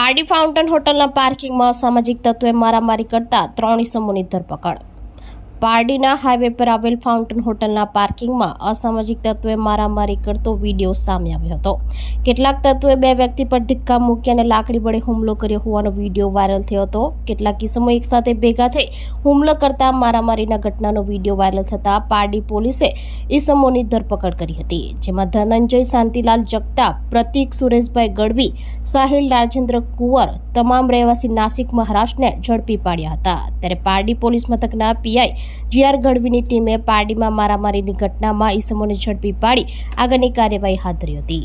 Pardi fountain હોટલના પાર્કિંગમાં સામાજિક તત્વે મારામારી કરતા ત્રણ ઇસમોની ધરપકડ. પારડીના હાઈવે પર આવેલ ફાઉન્ટેન હોટલના પાર્કિંગમાં અસામાજિક તત્વોએ મારામારી કરતો વીડિયો સામે આવ્યો હતો. કેટલાક તત્વોએ બે વ્યક્તિ પર ધિક્કા મૂકી અને લાકડી વડે હુમલો કર્યો હોવાનો વીડિયો વાયરલ થયો હતો. કેટલાક કિસ્મો એકસાથે ભેગા થઈ હુમલો કરતા મારામારીના ઘટનાનો વીડિયો વાયરલ થતાં પારડી પોલીસે ઈસમોની ધરપકડ કરી હતી, જેમાં ધનંજય શાંતિલાલ જગતાપ, પ્રતીક સુરેશભાઈ ગઢવી, સાહિલ રાજેન્દ્ર કુંવર તમામ રહેવાસી નાસિક મહારાષ્ટ્રને ઝડપી પાડ્યા હતા. ત્યારે પારડી પોલીસ મથકના પીઆઈ જીઆર ગઢવીની ટીમે પારડીમાં મારામારીની ઘટનામાં ઈસમોને ઝડપી પાડી આગળની કાર્યવાહી હાથ ધરી હતી.